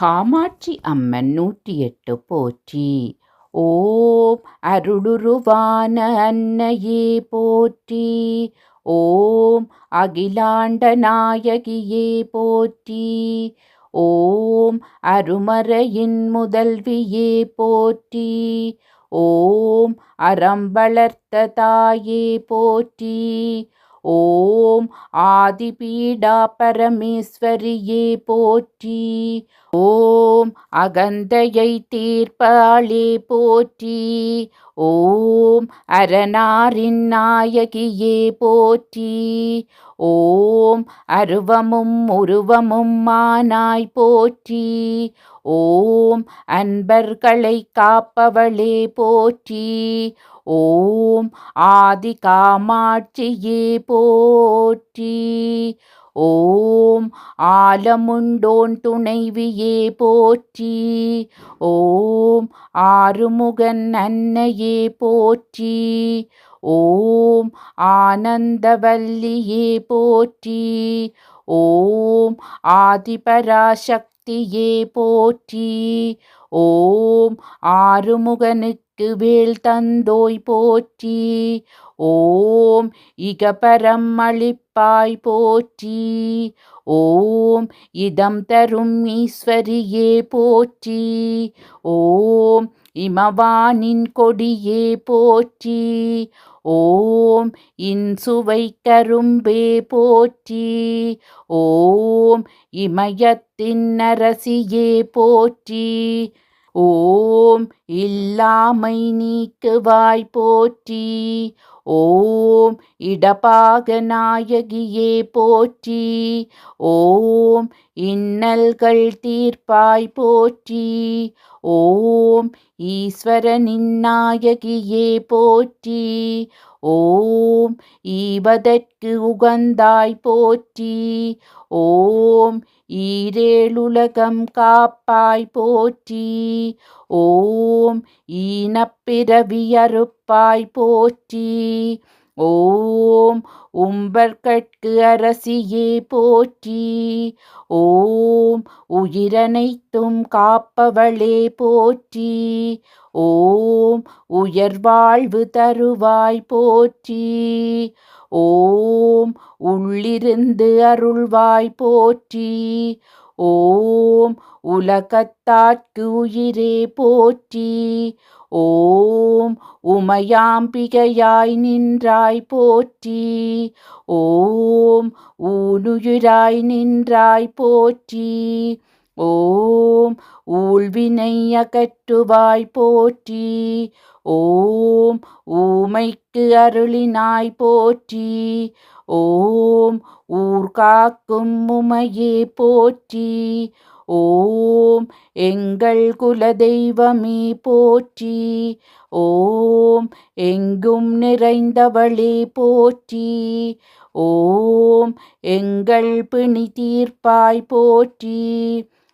காமாட்சி அம்மன் நூற்றி எட்டு போற்றி. ஓம் அருளுருவான அன்னையே போற்றி. ஓம் அகிலாண்ட நாயகியே போற்றி. ஓம் அருமறையின் முதல்வியே போற்றி. ஓம் அறம் வளர்த்த தாயே போற்றி. ஓம் ஆதிபீடா பரமேஸ்வரியே போற்றி. ஓம் அகந்தையை தீர்ப்பாளே போற்றி. ஓம் அரணாரின் நாயகியே போற்றி. ஓம் அருவமும் உருவமும் மானாய் போற்றி. ஓம் அன்பர்களை காப்பவளே போற்றி. ஓம் ஆதி காமாட்சியே போற்றி. ஓம் ஆலமுண்டோன் துணைவியே போற்றி. ஓம் ஆறுமுகன் அன்னையே போற்றி. ஓம் ஆனந்தவல்லியே போற்றி. ஓம் ஆதிபராசக்தி ஆதிபராசக்தியே போற்றி. ஓம் ஆறுமுகனுக்கு வேல் தந்தோய் போற்றி. ஓம் இகபரம் அளிப்பாய் போற்றி. ஓம் இதம் தரும் ஈஸ்வரியே போற்றி. ஓம் இமவானின் கொடியே போற்றி. ஓம் இன்சுவை கரும்பே போற்றி ஓம் இமயத்தின் அரசியே போற்றி. ஓம் இல்லாமை நீக்குவாய் போற்றி. ஓம் இடபாக நாயகியே போற்றி. ஓம் இன்னல்கள் தீர்ப்பாய் போற்றி. ஓம் ஈஸ்வரனின் நாயகியே போற்றி. ஓம் ஈவதற்கு உகந்தாய் போற்றி. ஓம் ஈரேழுலகம் காப்பாய் போற்றி. ஓம் ஈனப்பிறவியறுப்பாய் போற்றி. ஓம் உம்பர்கட்கு அரசியே போற்றி. ஓம் உயிரனைத்தும் காப்பவளே போற்றி. ஓம் உயர்வாழ்வு தருவாய் போற்றி. ஓம் உள்ளிருந்து அருள்வாய் போற்றி. ஓம் உலகத்தாட்கு உயிரே போற்றி. ஓம் உமையாம்பிகையாய் நின்றாய் போற்றி. ஓம் ஊனுயிராய் நின்றாய் போற்றி. ஓம் ஊழ்வினை அகற்றுவாய் போற்றி. ஓம் ஊமைக்கு அருளினாய் போற்றி. ஓம் ஊர்காக்கும் உமையே போற்றி. ஓம் எங்கள் குலதெய்வமே போற்றி. ஓம் எங்கும் நிறைந்தவளே போற்றி. ஓம் எங்கள் பிணி தீர்ப்பாய் போற்றி.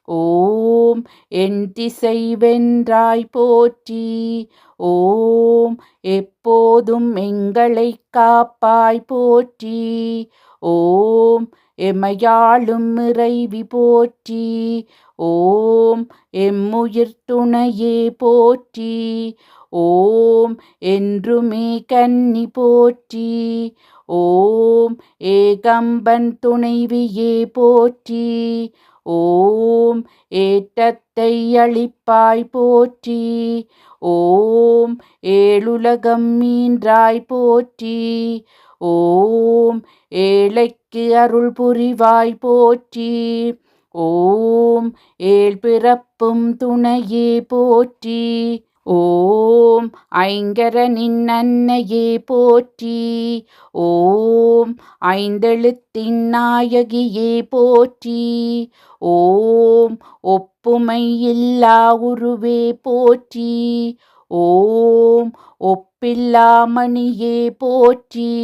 ஓம் என் திசை வென்றாய் போற்றி. ஓம் எப்போதும் எங்களை காப்பாய் போற்றி. ஓம் எமையாளும் இறைவி போற்றி. ஓம் எம்முயிர் துணையே போற்றி. ஓம் என்றுமே கன்னி போற்றி. ஓம் ஏகம்பன் துணைவியே போற்றி. ஓம் ஓம் ஏற்றத்தை அளிப்பாய் போற்றி. ஓம் ஏழுலகம் மீன்றாய் போற்றி. ஓம் ஏழைக்கு அருள் புரிவாய் போற்றி. ஓம் ஏழ் பிறப்பும் துணையே போற்றி. ஓம் ஐங்கர அன்னையே போற்றி. ஓம் ஐந்தெழுத்தின் நாயகியே போற்றி. ஓம் ஒப்புமை இல்லா உருவே போற்றி. ஓம் ஒப்பில்லாமணியே போற்றி.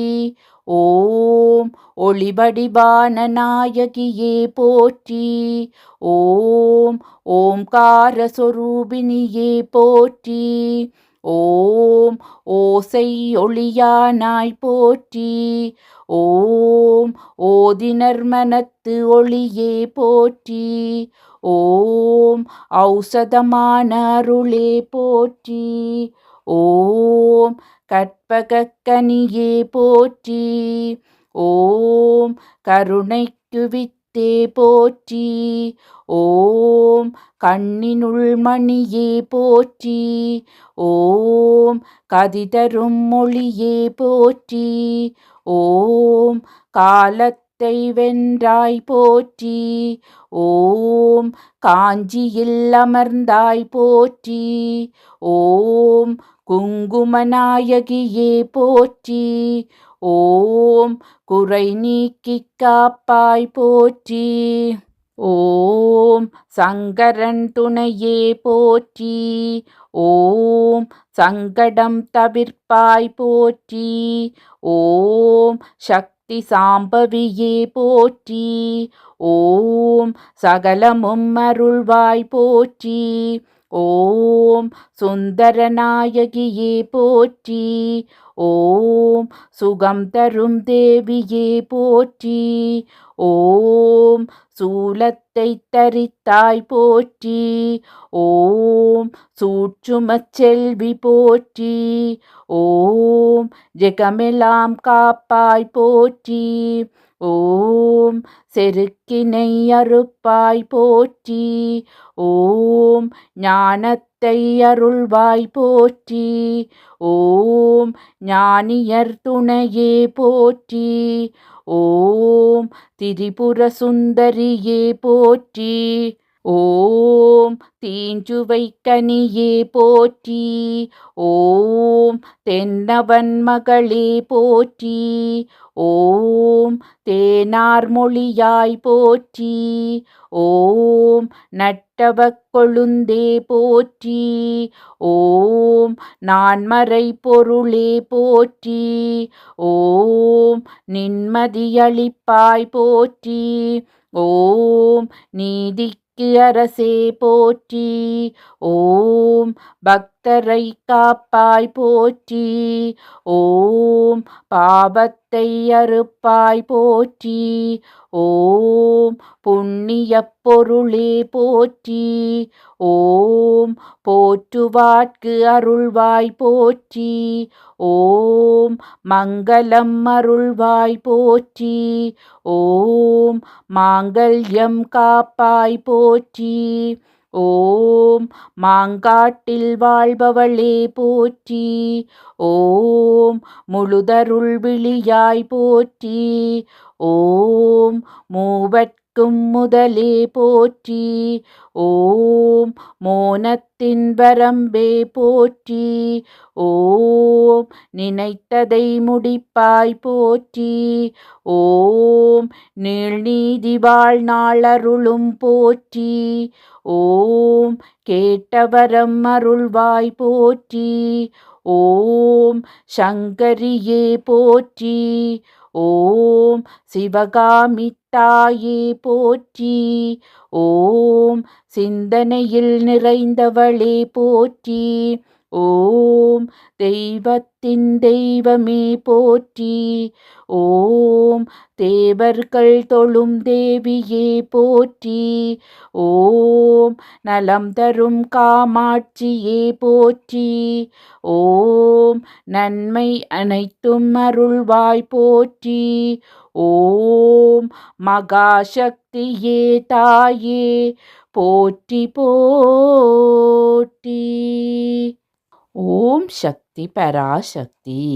ஓம் ஒளிவடிவான நாயகியே போற்றி. ஓம் ஓம்கார சொரூபினியே போற்றி. ஓம் ஓசை ஒளியானாய் போற்றி. ஓம் ஓதினர்மனத்து ஒளியே போற்றி. ஓம் ஔஷதமான அருளே போற்றி. ஓம் கற்பகக்கனியே போற்றி. ஓம் கருணைக்குவித்தே போற்றி. ஓம் கண்ணினுள் மணியே போற்றி. ஓம் கதிதரும் மொழியே போற்றி. ஓம் காலத்தை வென்றாய் போற்றி. ஓம் காஞ்சியில் அமர்ந்தாய் போற்றி. ஓம் குங்குமநாயகியே போற்றி. ஓம் குறை நீக்கி காப்பாய் போற்றி. ஓம் சங்கரன் துணையே போற்றி. ஓம் சங்கடம் தவிர்ப்பாய் போற்றி. ஓம் சக்தி சாம்பவியே போற்றி. ஓம் சகலமும் அருள்வாய் போற்றி. ஓம் சுந்தரநாயகியே போற்றி. ஓம் சுகம் தரும் தேவியே போற்றி. ஓம் சூலத் தத்தை தரித்தாய் போற்றி ஓம் சூற்றுமச் செல்வி போற்றி ஓம் ஜெகமெலாம் காப்பாய் போற்றி ஓம் செருக்கினை அறுப்பாய் போற்றி ஓம் ஞானத்தை அருள்வாய் போற்றி ஓம் ஞானியர் துணையே போற்றி ஓம் திரிபுர சுந்தரியே போ போற்றி. ஓம் தீஞ்சுவை கனியே போற்றி. ஓம் தென்னவன் மகளே போற்றி. ஓம் தேனார் மொழியாய் போற்றி. ஓம் நட்டவ கொழுந்தே போற்றி. ஓம் நான்மறை பொருளே போற்றி. ஓம் நின்மதியளிப்பாய் போற்றி. ஓம் நீதிக்கு அரசே போற்றி. ஓம் பக்தரை காப்பாய் போற்றி. ஓம் பாபத்தை அறுப்பாய் போற்றி. ஓம் புண்ணிய பொருளே போற்றி. ஓம் போற்றுவாட்கு அருள்வாய் போற்றி. ஓம் மங்களம் அருள்வாய் போற்றி. ஓம் மாங்கல்யம் காப்பாய் போற்றி. ஓம் மாங்காட்டில் வாழ்பவளே போற்றி. ஓம் முழுதருள் விழியாய் போற்றி. ஓம் மூவற் நிற்கும் முதலே போற்றி. ஓம் மோனத்தின் வரம்பே போற்றி. ஓம் நினைத்ததை முடிப்பாய் போற்றி. ஓம் நீழ்நீதி வாழ்நாளருளும் போற்றி. ஓம் கேட்டவரம் அருள்வாய் போற்றி. ஓம் சங்கரியே போற்றி. ஓம் சிவகாமிட்டாயே போற்றி. ஓம் சிந்தனையில் நிறைந்தவளே போற்றி. ஓம் தெய்வத்தின் தெய்வமே போற்றி. ஓம் தேவர்கள் தொழும் தேவியே போற்றி. ஓம் நலம் தரும் காமாட்சியே போற்றி. ஓம் ஓம் நன்மை அனைத்தும் அருள்வாய் போற்றி. ஓம் மகாசக்தியே தாயே போற்றி போற்றி. ஓம் சக்தி பராசக்தி.